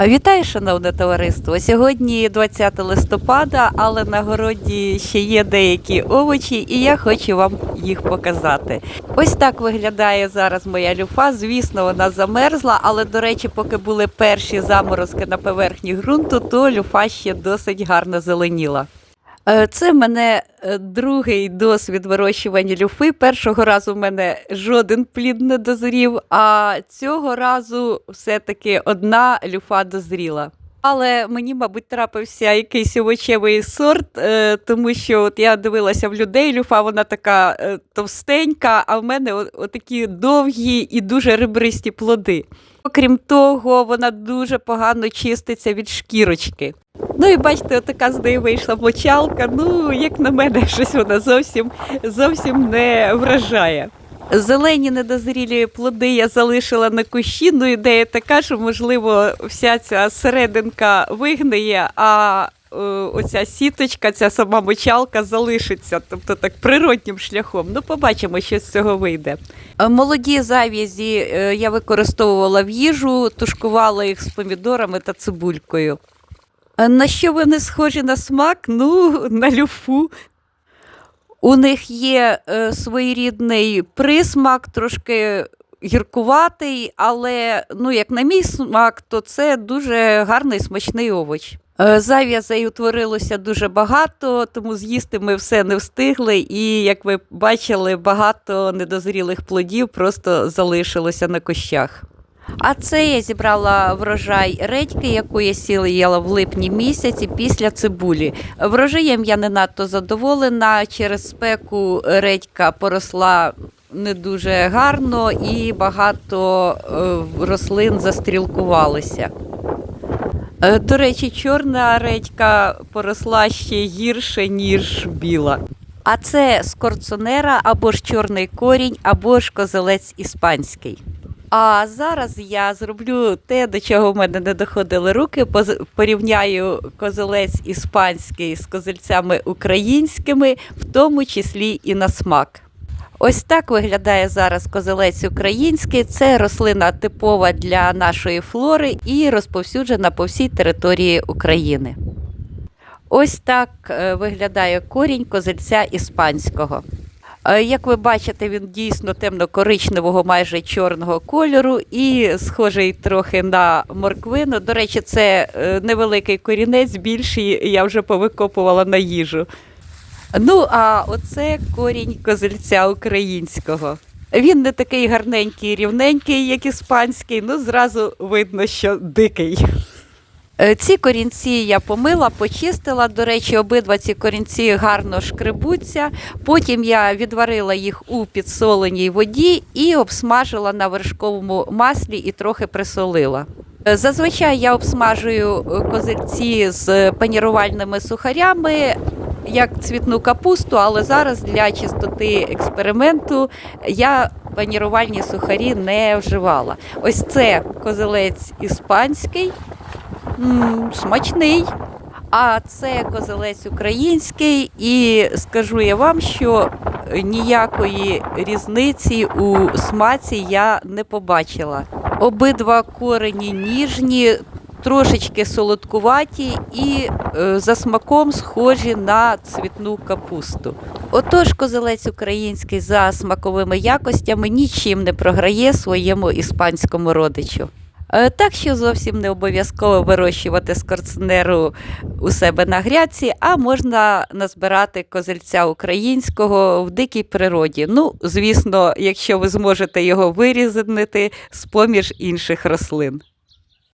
Вітаю, шановне товариство. Сьогодні 20 листопада, але на городі ще є деякі овочі, і я хочу вам їх показати. Ось так виглядає зараз моя люфа. Звісно, вона замерзла, але до речі, поки були перші заморозки на поверхні ґрунту, то люфа ще досить гарно зеленіла. Е, Це в мене е, другий досвід вирощування люфи. Першого разу в мене жоден плід не дозрів, а цього разу все-таки одна люфа дозріла. Але мені, мабуть, трапився якийсь овочевий сорт, е, тому що от я дивилася в людей, люфа вона така товстенька, а в мене отакі довгі і дуже ребристі плоди. Окрім того, вона дуже погано чиститься від шкірочки. Ну і бачите, отака з неї вийшла мочалка. Ну, як на мене, щось вона зовсім, зовсім не вражає. Зелені недозрілі плоди я залишила на кущі. Ну, ідея така, що, можливо, вся ця серединка вигниє, а е, оця сіточка, ця сама мочалка залишиться, тобто так природнім шляхом. Ну, побачимо, що з цього вийде. Молоді зав'язі е, я використовувала в їжу, тушкувала їх з помідорами та цибулькою. На що вони схожі на смак? Ну, на люфу. У них є е, своєрідний присмак, трошки гіркуватий, але ну, як на мій смак, то це дуже гарний смачний овоч. Е, Зав'язей утворилося дуже багато, тому з'їсти ми все не встигли. І, як ви бачили, багато недозрілих плодів просто залишилося на кущах. А це я зібрала врожай редьки, яку я сіяла в липні місяці після цибулі. Врожаєм я не надто задоволена. Через спеку редька поросла не дуже гарно і багато е, рослин застрілкувалися. Е, До речі, чорна редька поросла ще гірше, ніж біла. А це скорцонера або ж чорний корінь, або ж козелець іспанський. А зараз я зроблю те, до чого в мене не доходили руки. Порівняю козелець іспанський з козельцями українськими, в тому числі і на смак. Ось так виглядає зараз козелець український. Це рослина типова для нашої флори і розповсюджена по всій території України. Ось так е, виглядає корінь козельця іспанського. Е, Як ви бачите, він дійсно темно-коричневого, майже чорного кольору і схожий трохи на морквину. До речі, це е, невеликий корінець, більший я вже повикопувала на їжу. Ну, а оце корінь козельця українського. Він не такий гарненький, рівненький, як іспанський, ну зразу видно, що дикий. Е, Ці корінці я помила, почистила. До речі, обидва ці корінці гарно шкребуться. Потім я відварила їх у підсоленій воді і обсмажила на вершковому маслі і трохи присолила. Е, Зазвичай я обсмажую е, козельці з панірувальними сухарями, як цвітну капусту, але зараз для чистоти експерименту я панірувальні сухарі не вживала. Ось це козелець іспанський. М, смачний. А це козелець український, і скажу я вам, що ніякої різниці у смаці я не побачила. Обидва корені ніжні, трошечки солодкуваті і е, за смаком схожі на цвітну капусту. Отож, козелець український за смаковими якостями нічим не програє своєму іспанському родичу. Е, Так що зовсім не обов'язково вирощувати скорцнеру у себе на грядці, а можна назбирати козельця українського в дикій природі. Ну, звісно, якщо ви зможете його вирізати з поміж інших рослин.